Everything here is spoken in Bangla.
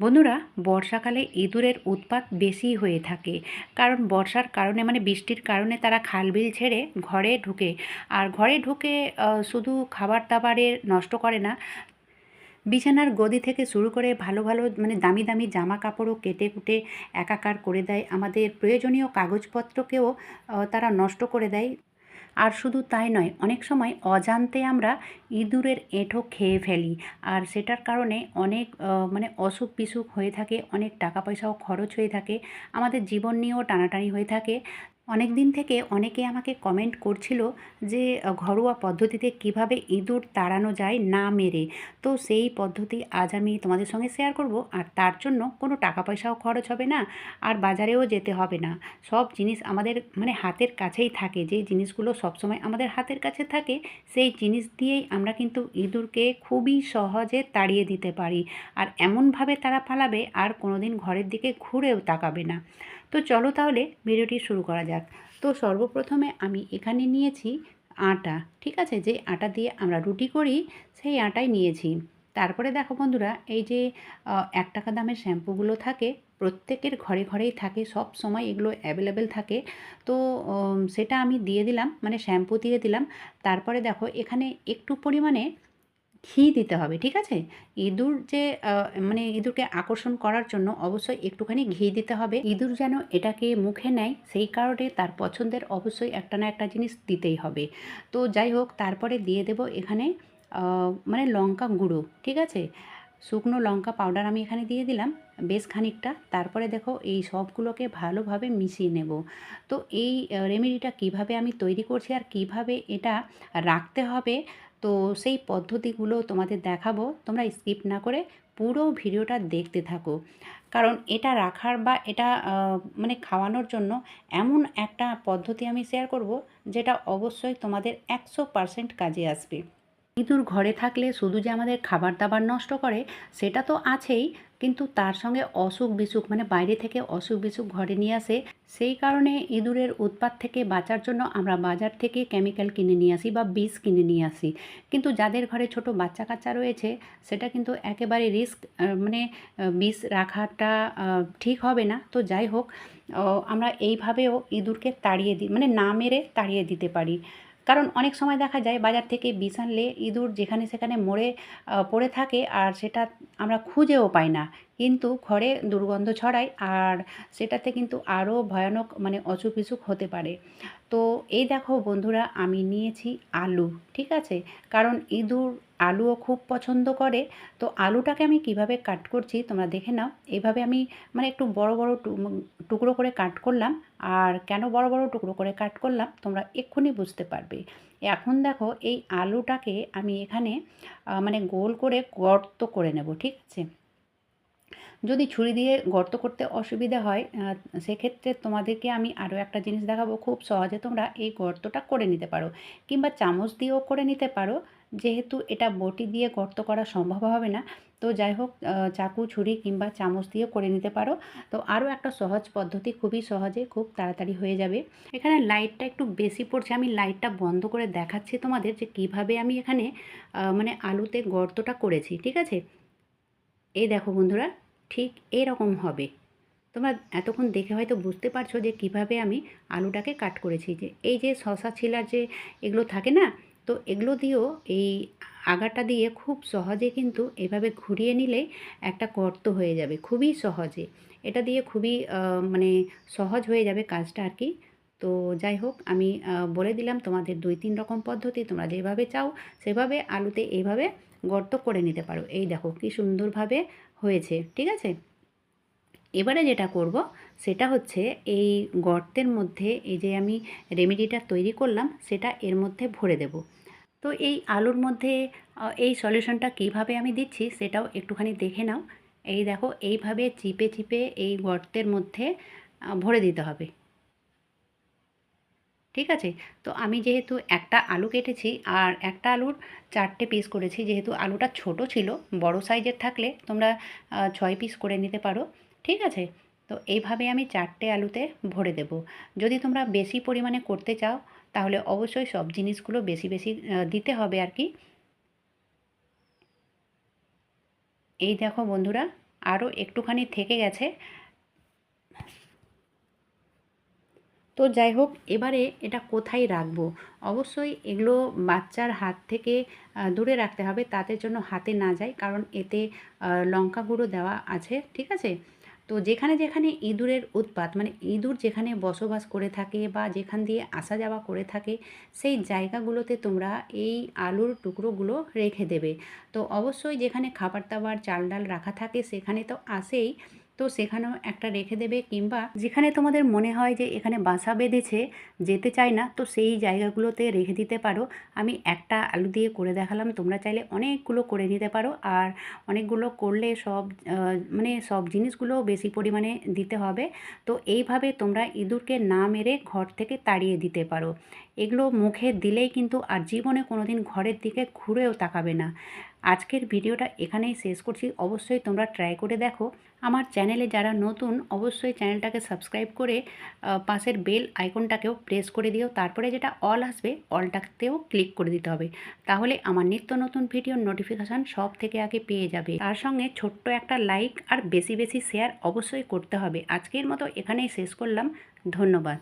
বন্ধুরা, বর্ষাকালে ইঁদুরের উৎপাত বেশি হয়ে থাকে। কারণ বর্ষার কারণে মানে বৃষ্টির কারণে তারা খাল বিল ছেড়ে ঘরে ঢুকে। আর ঘরে ঢুকে শুধু খাবার দাবারের নষ্ট করে না, বিছানার গদি থেকে শুরু করে ভালো ভালো মানে দামি দামি জামা কাপড়ও কেটে কুটে একাকার করে দেয়। আমাদের প্রয়োজনীয় কাগজপত্রকেও তারা নষ্ট করে দেয়। আর শুধু তাই নয়, অনেক সময় অজান্তে আমরা ইঁদুরের এঁঠো খেয়ে ফেলি। আর সেটার কারণে অনেক মানে অসুখ বিসুখ হয়ে থাকে, অনেক টাকা পয়সাও খরচ হয়ে থাকে, আমাদের জীবন নিয়েও টানাটানি হয়ে থাকে। অনেক দিন থেকে অনেকে আমাকে কমেন্ট করছিল যে ঘরোয়া পদ্ধতিতে কীভাবে ইঁদুর তাড়ানো যায় না মেরে। তো সেই পদ্ধতি আজ আমি তোমাদের সঙ্গে শেয়ার করব। আর তার জন্য কোনো টাকা পয়সাও খরচ হবে না, আর বাজারেও যেতে হবে না। সব জিনিস আমাদের মানে হাতের কাছেই থাকে। যে জিনিসগুলো সবসময় আমাদের হাতের কাছে থাকে, সেই জিনিস দিয়েই আমরা কিন্তু ইঁদুরকে খুবই সহজে তাড়িয়ে দিতে পারি। আর এমনভাবে তারা পালাবে, আর কোনোদিন ঘরের দিকে ঘুরেও তাকাবে না। তো চলো তাহলে ভিডিওটি শুরু করা যাক। তো সর্বপ্রথমে আমি এখানে নিয়েছি আটা, ঠিক আছে? যে আটা দিয়ে আমরা রুটি করি, সেই আটাই নিয়েছি। তারপরে দেখো বন্ধুরা, এই যে এক টাকা দামের শ্যাম্পুগুলো থাকে, প্রত্যেকের ঘরে ঘরেই থাকে, সব সময় এগুলো অ্যাভেলেবেল থাকে। তো সেটা আমি দিয়ে দিলাম মানে শ্যাম্পু দিয়ে দিলাম। তারপরে দেখো, এখানে একটু পরিমাণে ঘি দিতে হবে, ঠিক আছে? ইঁদুর যে মানে ইঁদুরকে আকর্ষণ করার জন্য অবশ্যই একটুখানি ঘি দিতে হবে। ইঁদুর যেন এটাকে মুখে নেয়, সেই কারণে তার পছন্দের অবশ্যই একটা না একটা জিনিস দিতেই হবে। তো যাই হোক, তারপরে দিয়ে দেব এখানে মানে লঙ্কা গুঁড়ো, ঠিক আছে? শুকনো লঙ্কা পাউডার আমি এখানে দিয়ে দিলাম বেশ খানিকটা। তারপরে দেখো এই সবগুলোকে ভালোভাবে মিশিয়ে নেব। তো এই রেমেডিটা কীভাবে আমি তৈরি করছি আর কীভাবে এটা রাখতে হবে তো সেই পদ্ধতিগুলো তোমাদের দেখাবো। তোমরা স্কিপ না করে পুরো ভিডিওটা দেখতে থাকো। কারণ এটা রাখার বা এটা মানে খাওয়ানোর জন্য এমন একটা পদ্ধতি আমি শেয়ার করব, যেটা অবশ্যই তোমাদের একশো পারসেন্ট কাজে আসবে। ইঁদুর ঘরে থাকলে শুধু যে আমাদের খাবার দাবার নষ্ট করে, সেটা তো আছেই, কিন্তু তার সঙ্গে অসুখ বিসুখ মানে বাইরে থেকে অসুখ বিসুখ ঘরে নিয়ে আসে, সেই কারণে ইঁদুরের উৎপাত থেকে বাঁচার জন্য আমরা বাজার থেকে কেমিক্যাল কিনে নিয়ে আসি বা বিষ কিনে নিয়ে আসি। কিন্তু যাদের ঘরে ছোট বাচ্চা কাচ্চা রয়েছে, সেটা কিন্তু একেবারে রিস্ক মানে বিষ রাখাটা ঠিক হবে না। তো যাই হোক আমরা এইভাবেও ইঁদুরকে তাড়িয়ে দিই মানে না মেরে তাড়িয়ে দিতে পারি। কারণ অনেক সময় দেখা যায় বাজার থেকে বিষ আনলে ইঁদুর যেখানে সেখানে মরে পড়ে থাকে আর সেটা আমরা খুঁজেও পাই না। কিন্তু ঘরে দুর্গন্ধ ছড়ায় আর সেটাতে কিন্তু আরও ভয়ানক মানে অসুখ বিসুখ হতে পারে। তো এই দেখো বন্ধুরা, আমি নিয়েছি আলু, ঠিক আছে? কারণ ইঁদুর আলুও খুব পছন্দ করে। তো আলুটাকে আমি কীভাবে কাট করছি তোমরা দেখে নাও। এইভাবে আমি মানে একটু বড় বড় টুকরো করে কাট করলাম। আর কেন বড় বড় টুকরো করে কাট করলাম তোমরা এক্ষুনি বুঝতে পারবে। এখন দেখো এই আলুটাকে আমি এখানে মানে গোল করে গর্ত করে নেব, ঠিক আছে? যদি ছুরি দিয়ে গর্ত করতে অসুবিধা হয় সেক্ষেত্রে তোমাদেরকে আমি আরও একটা জিনিস দেখাবো। খুব সহজে তোমরা এই গর্তটা করে নিতে পারো। কিংবা চামচ দিয়েও করে নিতে পারো। যেহেতু এটা বটি দিয়ে গর্ত করা সম্ভব হবে না, তো যাই হোক চাকু, ছুরি কিংবা চামচ দিয়ে করে নিতে পারো। তো আরও একটা সহজ পদ্ধতি, খুবই সহজে, খুব তাড়াতাড়ি হয়ে যাবে। এখানে লাইটটা একটু বেশি পড়ছে, আমি লাইটটা বন্ধ করে দেখাচ্ছি তোমাদের যে কীভাবে আমি এখানে মানে আলুতে গর্তটা করেছি, ঠিক আছে? এই দেখো বন্ধুরা, ঠিক এরকম হবে। তোমরা এতক্ষণ দেখে হয়তো বুঝতে পারছ যে কীভাবে আমি আলুটাকে কাট করেছি। যে এই যে শশা ছিলার যে এগুলো থাকে না তো এগুলো দিয়েও এই আগাটা দিয়ে খুব সহজে কিন্তু এভাবে ঘুরিয়ে নিলে একটা গর্ত হয়ে যাবে, খুবই সহজে। এটা দিয়ে খুবই মানে সহজ হয়ে যাবে কাজটা আর কি। তো যাই হোক, আমি বলে দিলাম তোমাদের দুই তিন রকম পদ্ধতি, তোমরা যেভাবে চাও সেভাবে আলুতে এইভাবে গর্ত করে নিতে পারো। এই দেখো কি সুন্দরভাবে হয়েছে, ঠিক আছে? এবারে যেটা করব, সেটা হচ্ছে এই গর্তের মধ্যে এই যে আমি রেমেডিটা তৈরি করলাম, সেটা এর মধ্যে ভরে দেব। তো এই আলুর মধ্যে এই সলিউশনটা কীভাবে আমি দিচ্ছি সেটাও একটুখানি দেখে নাও। এই দেখো, এইভাবে চিপে চিপে এই গর্তের মধ্যে ভরে দিতে হবে। ঠিক আছে? তো আমি যেহেতু একটা আলু কেটেছি, আর একটা আলুর চারটে পিস করেছি, যেহেতু আলুটা ছোট ছিল, বড় সাইজের থাকলে তোমরা ছয় পিস করে নিতে পারো। ঠিক আছে? তো এইভাবে আমি চারটে আলুতে ভরে দেব। যদি তোমরা বেশি পরিমাণে করতে চাও, তাহলে অবশ্যই সব জিনিসগুলো বেশি বেশি দিতে হবে আর কি। এই দেখো বন্ধুরা আরও একটুখানি থেকে গেছে। তো যাই হোক, এবারে এটা কোথায় রাখব? অবশ্যই এগুলো বাচ্চার হাত থেকে দূরে রাখতে হবে, তাদের জন্য হাতে না যায়, কারণ এতে লঙ্কা গুঁড়ো দেওয়া আছে, ঠিক আছে? তো যেখানে যেখানে ইঁদুরের উৎপাত মানে ইঁদুর যেখানে বসবাস করে থাকে বা যেখান দিয়ে আসা যাওয়া করে থাকে, সেই জায়গাগুলোতে তোমরা এই আলুর টুকরোগুলো রেখে দেবে। তো অবশ্যই যেখানে খাবার দাবার, চাল ডাল রাখা থাকে, সেখানে তো আসেই তো সেখানেও একটা রেখে দেবে কিংবা যেখানে তোমাদের মনে হয় যে এখানে বাসা বেঁধেছে, যেতে চায় না, তো সেই জায়গাগুলোতে রেখে দিতে পারো। আমি একটা আলু দিয়ে করে দেখালাম, তোমরা চাইলে অনেকগুলো করে নিতে পারো। আর অনেকগুলো করলে সব মানে সব জিনিসগুলো বেশি পরিমাণে দিতে হবে। তো এইভাবে তোমরা ইঁদুরকে না মেরে ঘর থেকে তাড়িয়ে দিতে পারো। এগুলো মুখে দিলেই কিন্তু আর জীবনে কোনোদিন ঘরের দিকে ঘুরেও তাকাবে না। আজকের ভিডিওটা এখানেই শেষ করছি। অবশ্যই তোমরা ট্রাই করে দেখো। আমার চ্যানেলে যারা নতুন, অবশ্যই চ্যানেলটাকে সাবস্ক্রাইব করে পাশের বেল আইকনটাকেও প্রেস করে দিও। তারপরে যেটা অল আসবে অলটাতেও ক্লিক করে দিতে হবে। তাহলে আমার নিত্য নতুন ভিডিওর নোটিফিকেশান সব থেকে আগে পেয়ে যাবে। তার সঙ্গে ছোট্ট একটা লাইক আর বেশি বেশি শেয়ার অবশ্যই করতে হবে। আজকের মতো এখানেই শেষ করলাম। ধন্যবাদ।